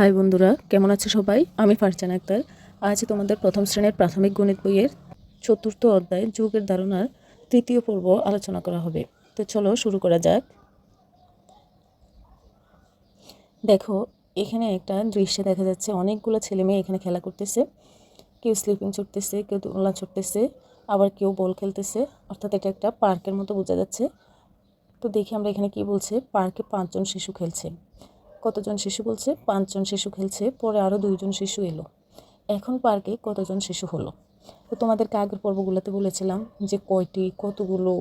High বন্ধুরা, কেমন আছো সবাই? আমি ফারজান আক্তার। আজ তোমাদের প্রথম শ্রেণির প্রাথমিক গণিত বইয়ের চতুর্থ অধ্যায় যুগের ধারণার তৃতীয় পর্ব আলোচনা করা হবে। তো চলো শুরু করা যাক। দেখো, এখানে একটা দৃশ্যে দেখা যাচ্ছে অনেকগুলো ছেলে মেয়ে এখানে খেলা করতেছে। কেউ স্লিপিং ছুটতেছে কেউ দোলা ছুটতেছে আবার কেউ বল খেলতেছে। অর্থাৎ এটা একটা পার্কের মতো বোঝা যাচ্ছে। তো দেখি আমরা এখানে কি বলছে পার্কে পাঁচজন শিশু খেলছে। কতজন শিশু বলছে? পাঁচজন শিশু খেলছে, পরে আরও দুইজন শিশু এলো। এখন পার্কে কতজন শিশু হলো? তো তোমাদেরকে আগের পর্বগুলোতে বলেছিলাম যে কয়টি, কতগুলো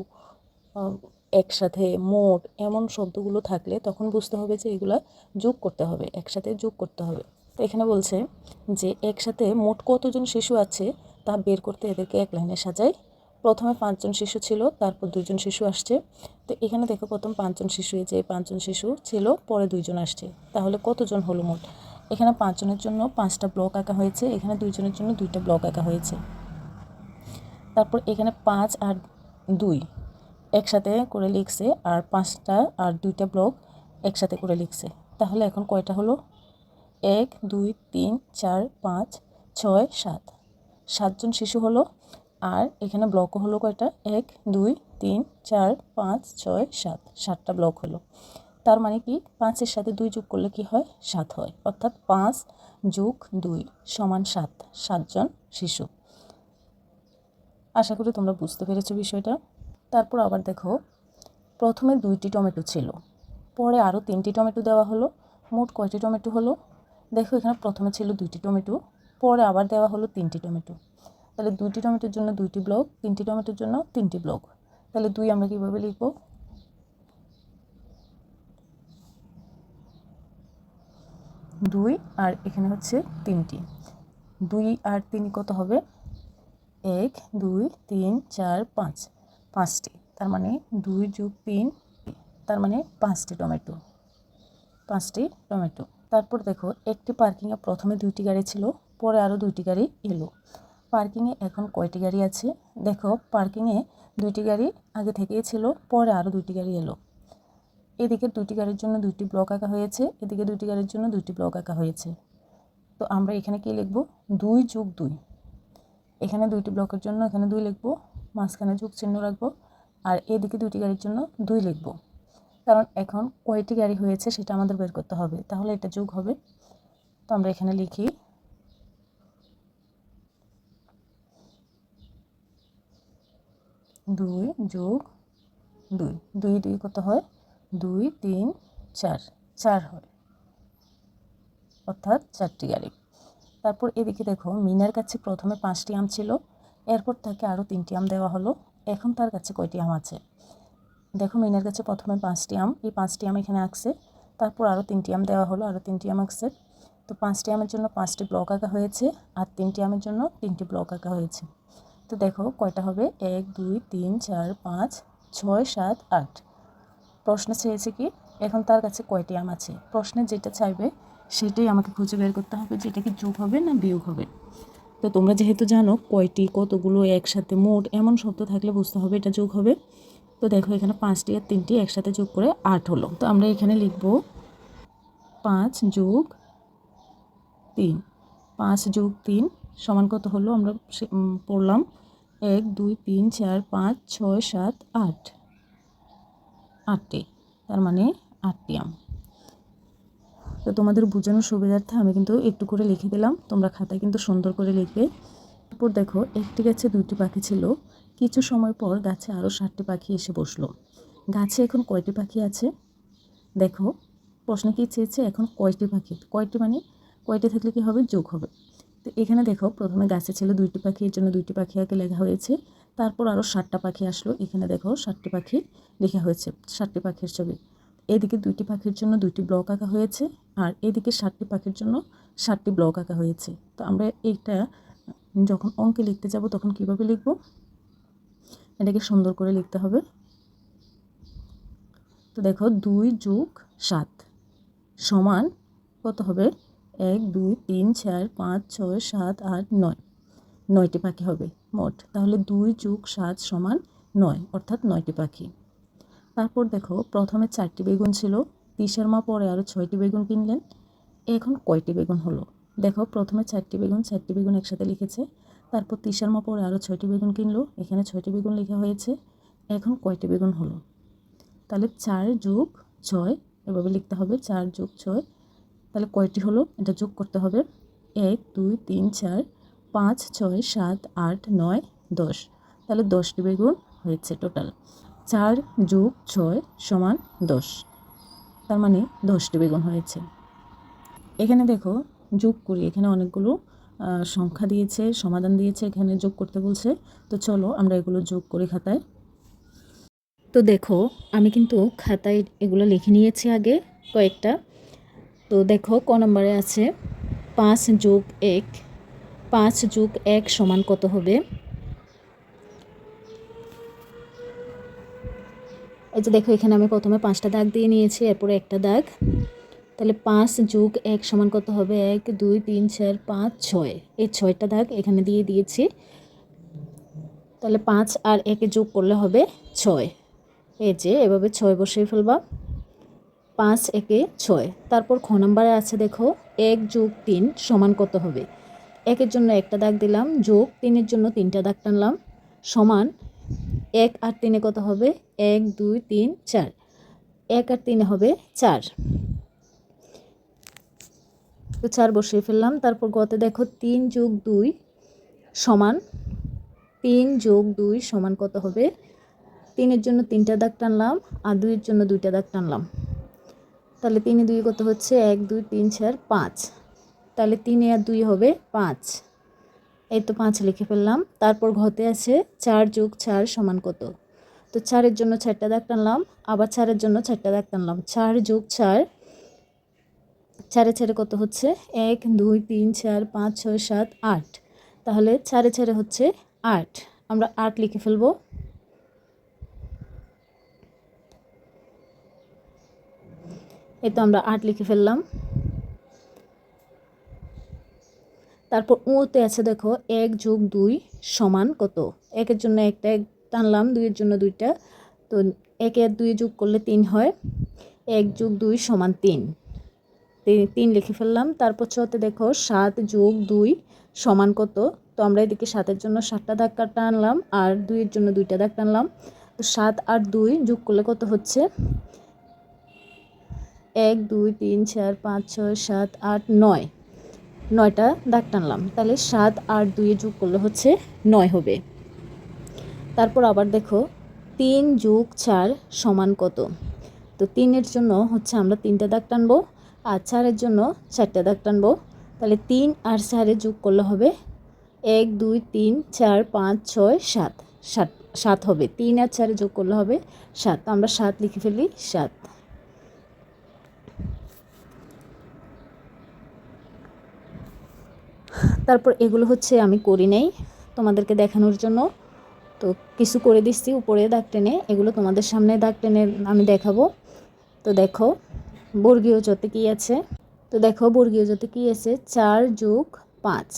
একসাথে মোট এমন শব্দগুলো থাকলে তখন বুঝতে হবে যে এগুলো যোগ করতে হবে, একসাথে যোগ করতে হবে। তো এখানে বলছে যে একসাথে মোট কতজন শিশু আছে তা বের করতে এদেরকে এক লাইনে সাজাই প্রথমে পাঁচজন শিশু ছিল, তারপর দুইজন শিশু আসছে। তো এখানে দেখো প্রথম পাঁচজন শিশু, এই যে পাঁচজন শিশু ছিল, পরে দুইজন আসছে। তাহলে কতজন হলো মোট? এখানে পাঁচজনের জন্য পাঁচটা ব্লক আঁকা হয়েছে, এখানে দুইজনের জন্য দুইটা ব্লক আঁকা হয়েছে। তারপর এখানে পাঁচ আর দুই একসাথে করে লিখছে, আর পাঁচটা আর দুইটা ব্লক একসাথে করে লিখছে। তাহলে এখন কয়টা হলো? এক, দুই, তিন, চার, পাঁচ, ছয়, সাত। সাতজন শিশু হলো আর এখানে ব্লকও হলো কয়টা? এক, দুই, তিন, চার, পাঁচ, ছয়, সাত। সাতটা ব্লক হলো। তার মানে কি? পাঁচের সাথে দুই যোগ করলে কি হয়? সাত হয়। অর্থাৎ পাঁচ যোগ দুই সমান সাত। সাতজন শিশু। আশা করি তোমরা বুঝতে পেরেছ বিষয়টা। তারপর আবার দেখো, প্রথমে দুইটি টমেটো ছিল। পরে আরও তিনটি টমেটো দেওয়া হলো। মোট কয়টি টমেটো হলো? দেখো এখানে প্রথমে ছিল দুইটি টমেটো, পরে আবার দেওয়া হলো তিনটি টমেটো। তাহলে দুইটি টমেটোর জন্য দুইটি ব্লক, তিনটি টমেটোর জন্য তিনটি ব্লক। তাহলে দুই আমরা কীভাবে লিখব? দুই আর এখানে হচ্ছে তিনটি। দুই আর তিন কত হবে? এক, দুই, তিন, চার, পাঁচ। পাঁচটি। তার মানে দুই যোগ তিন, তার মানে পাঁচটি টমেটো। পাঁচটি টমেটো। তারপর দেখো, একটি পার্কিংয়ে প্রথমে দুইটি গাড়ি ছিল, পরে আরও দুইটি গাড়ি এলো। পার্কিংয়ে এখন কয়টি গাড়ি আছে? দেখো, পার্কিংয়ে দুইটি গাড়ি আগে থেকেই ছিল, পরে আরও দুইটি গাড়ি এলো। এদিকে দুইটি গাড়ির জন্য দুইটি ব্লক আঁকা হয়েছে, এদিকে দুইটি গাড়ির জন্য দুইটি ব্লক আঁকা হয়েছে। তো আমরা এখানে কি লিখব? দুই যোগ দুই। এখানে দুইটি ব্লকের জন্য এখানে দুই লিখব, মাঝখানে যোগ চিহ্ন রাখব, আর এদিকে দুইটি গাড়ির জন্য দুই লিখব। কারণ এখন কয়টি গাড়ি হয়েছে সেটা আমাদের বের করতে হবে, তাহলে এটা যোগ হবে। তো আমরা এখানে লিখি দুই যোগ দুই দুই দুই কত হয়? দুই, তিন, চার চার হয়। অর্থাৎ চারটি গাড়ি। তারপর এদিকে দেখো, মিনার কাছে প্রথমে পাঁচটি আম ছিল, এরপর তাকে আরও তিনটি আম দেওয়া হলো। এখন তার কাছে কয়টি আম আছে? দেখো, মিনার কাছে প্রথমে পাঁচটি আম, এই পাঁচটি আম এখানে আঁকছে তারপর আরও তিনটি আম দেওয়া হলো আরও তিনটি আম আঁকছে তো পাঁচটি আমের জন্য পাঁচটি ব্লক আঁকা হয়েছে, আর তিনটি আমের জন্য তিনটি ব্লক আঁকা হয়েছে। তো দেখো কয়টা হবে? এক, দুই, তিন, চার, পাঁচ, ছয়, সাত, আট। প্রশ্ন চেয়েছে কি? এখন তার কাছে কয়টি আম আছে? প্রশ্নে যেটা চাইবে সেটাই আমাকে খুঁজে বের করতে হবে যে এটা কি যোগ হবে না বিয়োগ হবে। তো তোমরা যেহেতু জানো কয়টি, কতগুলো, একসাথে মোট এমন শব্দ থাকলে বুঝতে হবে এটা যোগ হবে। তো দেখো এখানে পাঁচটি আর তিনটি একসাথে যোগ করে আট হলো। তো আমরা এখানে লিখব পাঁচ যোগ তিন। পাঁচ যোগ তিন সমান কত হলো? আমরা পড়লাম এক, দুই, তিন, চার, পাঁচ, ছয়, সাত, আট। আটটি। তার মানে আটটি আম তো তোমাদের বোঝানোর সুবিধার্থে আমি কিন্তু একটু করে লিখে দিলাম। তোমরা খাতায় কিন্তু সুন্দর করে লিখবে। তারপর দেখো, একটি গাছে দুইটি পাখি ছিল। কিছু সময় পর গাছে আরও ষাটটি পাখি এসে বসল। গাছে এখন কয়টি পাখি আছে? দেখো, প্রশ্নে কী চেয়েছে এখন কয়টি পাখি? কয়টি মানে কয়টি থাকলে কি হবে? যোগ হবে। তো এখানে দেখো প্রথমে গাছে ছিল দুইটি পাখি, এর জন্য দুইটি পাখি আগে লেখা হয়েছে। তারপর আরও ষাটটা পাখি আসলো, এখানে দেখো ষাটটি পাখি লেখা হয়েছে ষাটটি পাখির ছবি। এদিকে দুইটি পাখির জন্য দুইটি ব্লক আঁকা হয়েছে আর এদিকে ষাটটি পাখির জন্য ষাটটি ব্লক আঁকা হয়েছে। তো আমরা এইটা, যখন অঙ্কে লিখতে যাব তখন কীভাবে লিখব? এটাকে সুন্দর করে লিখতে হবে। তো দেখো দুই যোগ সাত সমান কত হবে? এক, দুই, তিন, চার, পাঁচ, ছয়, সাত, আট, নয়। নয়টি পাখি হবে, মোট। তাহলে দুই যুগ সাত সমান নয়, অর্থাৎ নয়টি পাখি। তারপর দেখো, প্রথমে চারটি বেগুন ছিল, তিসার মা পরে আরও ছয়টি বেগুন কিনলেন। এখন কয়টি বেগুন হলো? দেখো, প্রথমে চারটি বেগুন চারটি বেগুন একসাথে লিখেছে। তারপর তিসার মা পরে আরও ছয়টি বেগুন কিনলো, এখানে ছয়টি বেগুন লেখা হয়েছে। এখন কয়টি বেগুন হলো? তাহলে চার যোগ ছয়, এভাবে লিখতে হবে, চার যোগ ছয় তাহলে কয়টি হলো? এটা যোগ করতে হবে। এক, দুই, তিন, চার, পাঁচ, ছয়, সাত, আট, নয়, দশ। তাহলে দশটি বেগুন হয়েছে টোটাল চার যোগ ছয় সমান দশ। তার মানে দশটি বেগুন হয়েছে। এখানে দেখো, যোগ করি। এখানে অনেকগুলো সংখ্যা দিয়েছে, সমাধান দিয়েছে, এখানে যোগ করতে বলছে। তো চলো আমরা এগুলো যোগ করি খাতায়। তো দেখো, আমি কিন্তু খাতায় এগুলো লিখে নিয়েছি আগে কয়েকটা। তো দেখো, ক নম্বরে আছে, পাঁচ যোগ এক, পাঁচ যোগ এক সমান কত হবে? এই যে দেখো, এখানে আমি প্রথমে পাঁচটা দাগ দিয়ে নিয়েছি, এরপরে একটা দাগ। তাহলে পাঁচ যোগ এক সমান কত হবে? এক, দুই, তিন, চার, পাঁচ, ছয়। এই ছয়টা দাগ এখানে দিয়ে দিয়েছি। তাহলে পাঁচ আর একে যোগ করলে হবে ছয়। এই যে, এভাবে ছয় বসিয়ে ফেলবা। পাঁচ একে ছয়। তারপর খ নাম্বারে আছে দেখো, এক যোগ তিন সমান কত হবে? একের জন্য একটা দাগ দিলাম, যোগ তিনের জন্য তিনটা দাগ টানলাম, সমান এক আর তিনে কত হবে? এক, দুই, তিন, চার। এক আর তিনে হবে চার। তো চার বসিয়ে ফেললাম, তারপর গতে দেখো তিন যোগ দুই সমান তিন যোগ দুই সমান কত হবে? তিনের জন্য তিনটা দাগ টানলাম, আর দুইয়ের জন্য দুইটা দাগ টানলাম। তাহলে তিনে দুই কত হচ্ছে? এক, দুই, তিন, চার, পাঁচ। তাহলে তিনে আর দুই হবে পাঁচ। এই তো পাঁচ লিখে ফেললাম। তারপর ঘতে আছে চার যোগ চার সমান কত? তো চারের জন্য চারটা দাগ টানলাম, আবার চারের জন্য চারটা দাগ টানলাম। চার যোগ চার, চারে চারে কত হচ্ছে? এক, দুই, তিন, চার, পাঁচ, ছয়, সাত, আট। তাহলে চারে চারে হচ্ছে আট। আমরা আট লিখে ফেলব। এই তো আমরা আট লিখে ফেললাম। তারপর উতে আছে দেখো, এক যোগ দুই সমান কত? একের জন্য একটা এক টানলাম, দুইয়ের জন্য দুইটা। তো একে আর দুই যোগ করলে তিন হয়। এক যোগ দুই সমান তিন। তিন লিখে ফেললাম। তারপর ছতে দেখো, সাত যোগ দুই সমান কত? তো আমরা এদিকে সাতের জন্য সাতটা দাগ টানলাম, আর দুইয়ের জন্য দুইটা দাগ টানলাম। তো সাত আর দুই যোগ করলে কত হচ্ছে? এক, দুই, তিন, চার, পাঁচ, ছয়, সাত, আট, নয়। নয়টা দাগ টানলাম। তাহলে সাত, আট, দুইয়ে যোগ করলে হচ্ছে নয় হবে। তারপর আবার দেখো, তিন যোগ চার সমান কত? তো তিনের জন্য হচ্ছে আমরা তিনটা দাগ টানবো আর চারের জন্য চারটা দাগ টানবো। তাহলে তিন আর চারে যোগ করলে হবে এক, দুই, তিন, চার, পাঁচ, ছয়, সাত। সাত সাত হবে। তিন আর চারে যোগ করলে হবে সাত। আমরা সাত লিখে ফেলি সাত। তারপর এগুলো হচ্ছে আমি করি নাই তোমাদেরকে দেখানোর জন্য। তো কিছু করে দিচ্ছি উপরে দাগ টেনে, এগুলো তোমাদের সামনে দাগ টেনে আমি দেখাবো। তো দেখো, বর্গীয় জতে কী আছে? তো দেখো, বর্গীয় জতে কী আছে? চার যোগ পাঁচ।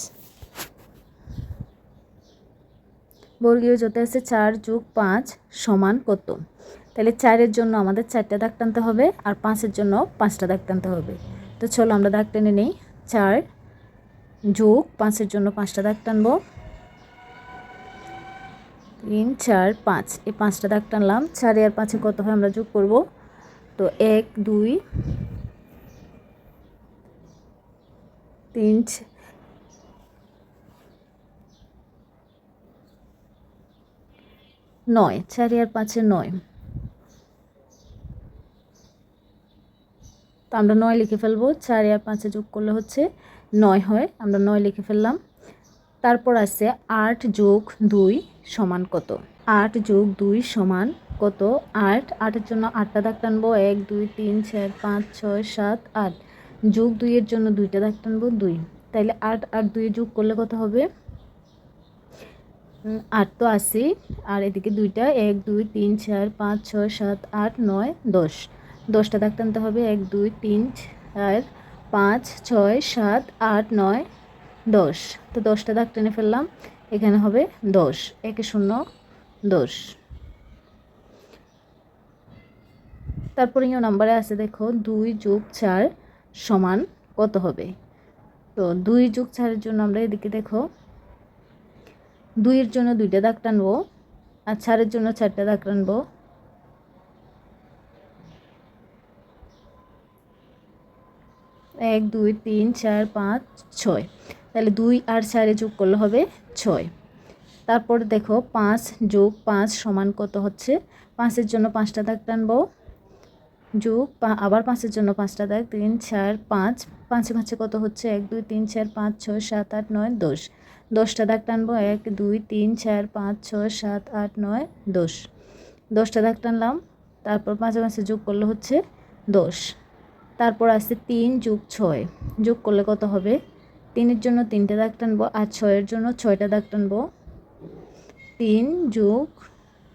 বর্গীয় জতে আছে চার যোগ পাঁচ সমান কত? তাহলে চারের জন্য আমাদের চারটা দাগ টানতে হবে আর পাঁচের জন্য পাঁচটা দাগ টানতে হবে। তো চলো আমরা দাগ টেনে নেই। চার যোগ পাঁচের জন্য পাঁচটা দাগ টানবো। তিন, চার, পাঁচ। এই পাঁচটা দাগ টানলাম। চারে আর পাঁচে কত হয় আমরা যোগ করব? তো এক, দুই, তিন নয়। চারে আর পাঁচে নয়। তো আমরা নয় লিখে ফেলব। চারে আর পাঁচে যোগ করলে হচ্ছে নয় হয়, আমরা নয় লিখে ফেললাম। তারপর আছে আট যোগ দুই সমান কত? আট যোগ দুই সমান কত? আট, আটের জন্য আটটা দাগ টানবো, এক, দুই, তিন, চার, পাঁচ, ছয়, সাত, আট। যোগ দুইয়ের জন্য দুইটা দাগ টানবো, দুই। তাইলে আট আর দুই যোগ করলে কত হবে? আট তো আশি আর এদিকে দুইটা, এক, দুই, তিন, চার, পাঁচ, ছয়, সাত, আট, নয়, দশ। দশটা দাগ টানতে হবে, এক, দুই, তিন, চার পাঁচ, ছয়, সাত, আট, নয়, দশ। তো দশটা দাগ টেনে ফেললাম। এখানে হবে দশ। একে শূন্য, দশ। তারপরে ইও নাম্বারে আছে দেখো, দুই যোগ চার সমান কত হবে? তো দুই যোগ চারের জন্য আমরা এদিকে দেখো, দুইয়ের জন্য দুইটা দাগ টানবো আর চারের জন্য চারটা দাগ টানবো। এক, দুই, তিন, চার, পাঁচ, ছয়। তাহলে দুই আর চারে যোগ করলে হবে ছয়। তারপর দেখো পাঁচ যোগ পাঁচ সমান কত হচ্ছে? পাঁচের জন্য পাঁচটা দাগ টানবো। যোগ আবার পাঁচের জন্য পাঁচটা দাগ, তিন, চার, পাঁচ। পাঁচে পাঁচে কত হচ্ছে? এক, দুই, তিন, চার, পাঁচ, ছয়, সাত, আট, নয়, দশ। দশটা দাগ টানবো, এক, দুই, তিন, চার, পাঁচ, ছয়, সাত, আট, নয়, দশ। দশটা দাগ টানলাম। তারপর পাঁচে পাঁচে যোগ করলে হচ্ছে দশ। তারপর আছে তিন যোগ ছয়। যোগ করলে কত হবে? তিনের জন্য তিনটে দাগ টানবো আর ছয়ের জন্য ছয়টা দাগ টানবো। তিন যোগ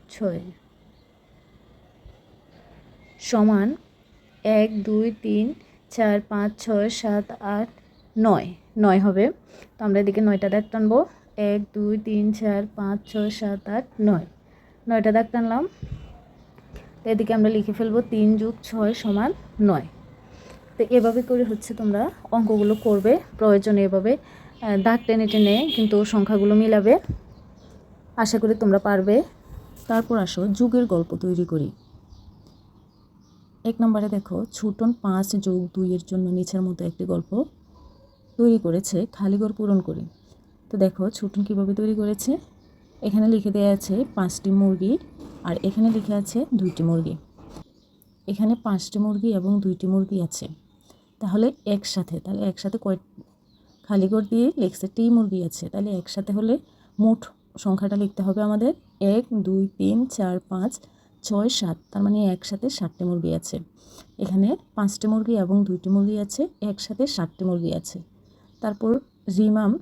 ছয় সমান এক, দুই, তিন, চার, পাঁচ, ছয়, সাত, আট, নয়। নয় হবে। তো আমরা এদিকে নয়টা দাগ টানবো। এক, দুই, তিন, চার, পাঁচ, ছয়, সাত, আট, নয়। নয়টা দাগ টানলাম। তো এদিকে আমরা লিখে ফেলব তিন যোগ ছয় সমান নয়। তো এভাবে করে হচ্ছে তোমরা অঙ্কগুলো করবে, প্রয়োজনে এভাবে দাগ টেনে টেনে কিন্তু সংখ্যাগুলো মিলাবে। আশা করি তোমরা পারবে। তারপর আসো, যুগের গল্প তৈরি করি। এক নম্বরে দেখো, ছুটন পাঁচ যোগ দুইয়ের জন্য নিচের মতো একটি গল্প তৈরি করেছে খালিগড় পূরণ করি। তো দেখো, ছুটন কীভাবে তৈরি করেছে? এখানে লিখে দেওয়া আছে পাঁচটি মুরগি আর এখানে লিখে আছে দুইটি মুরগি। এখানে পাঁচটি মুরগি এবং দুইটি মুরগি আছে। তাহলে একসাথে তাহলে একসাথে কয় খালিগড় দিয়ে লিখছে টি মুরগি আছে, তাহলে একসাথে হলে মোট সংখ্যাটা লিখতে হবে আমাদের এক, দুই, তিন, চার, পাঁচ, ছয়, সাত, তার মানে একসাথে ষাটটি মুরগি আছে। এখানে পাঁচটি মুরগি এবং দুইটি মুরগি আছে, একসাথে ষাটটি মুরগি আছে। তারপর রিমাম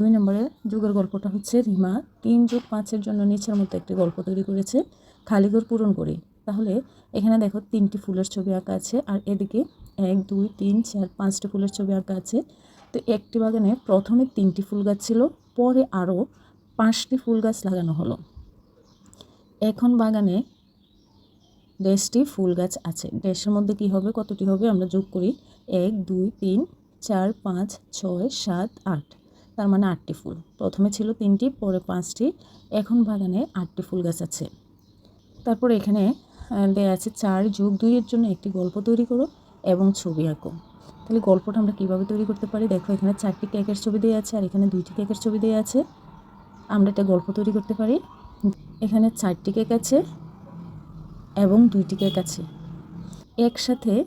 দুই নম্বরের যুগের গল্পটা হচ্ছে রিমা, তিন যোগ পাঁচের জন্য নিচের মতো একটি গল্প তৈরি করেছে খালিগড় পূরণ করে। তাহলে এখানে দেখো তিনটি ফুলের ছবি আঁকা আছে, আর এদিকে এক, দুই, তিন, চার, পাঁচটি ফুলের ছবি আঁকা আছে। তো একটি বাগানে প্রথমে তিনটি ফুল গাছ ছিল, পরে আরও পাঁচটি ফুল গাছ লাগানো হলো। এখন বাগানে দেশটি ফুল গাছ আছে। দেশের মধ্যে কি হবে, কতটি হবে আমরা যোগ করি। এক, দুই, তিন, চার, পাঁচ, ছয়, সাত, আট। তার মানে আটটি ফুল। প্রথমে ছিল তিনটি, পরে পাঁচটি। এখন বাগানে আটটি ফুল গাছ আছে। তারপর এখানে দেয়া আছে চার যোগ দুইয়ের জন্য একটি গল্প তৈরি করো। এবং ছবি আঁকো। তাহলে গল্পটা আমরা কীভাবে তৈরি করতে পারি? দেখো, এখানে চারটি কেকের ছবি দেওয়া আছে আর এখানে দুইটি কেকের ছবি দেওয়া আছে। আমরা একটা গল্প তৈরি করতে পারি। এখানে চারটি কেক আছে এবং দুইটি কেক আছে। একসাথে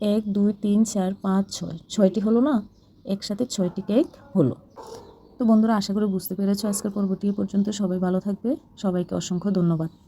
এক, দুই, তিন, চার, পাঁচ, ছয়। ছয়টি হলো না? একসাথে ছয়টি কেক হলো। তো বন্ধুরা, আশা করি বুঝতে পেরেছ। আজকের পর্বটি এ পর্যন্ত। সবাই ভালো থাকবে। সবাইকে অসংখ্য ধন্যবাদ।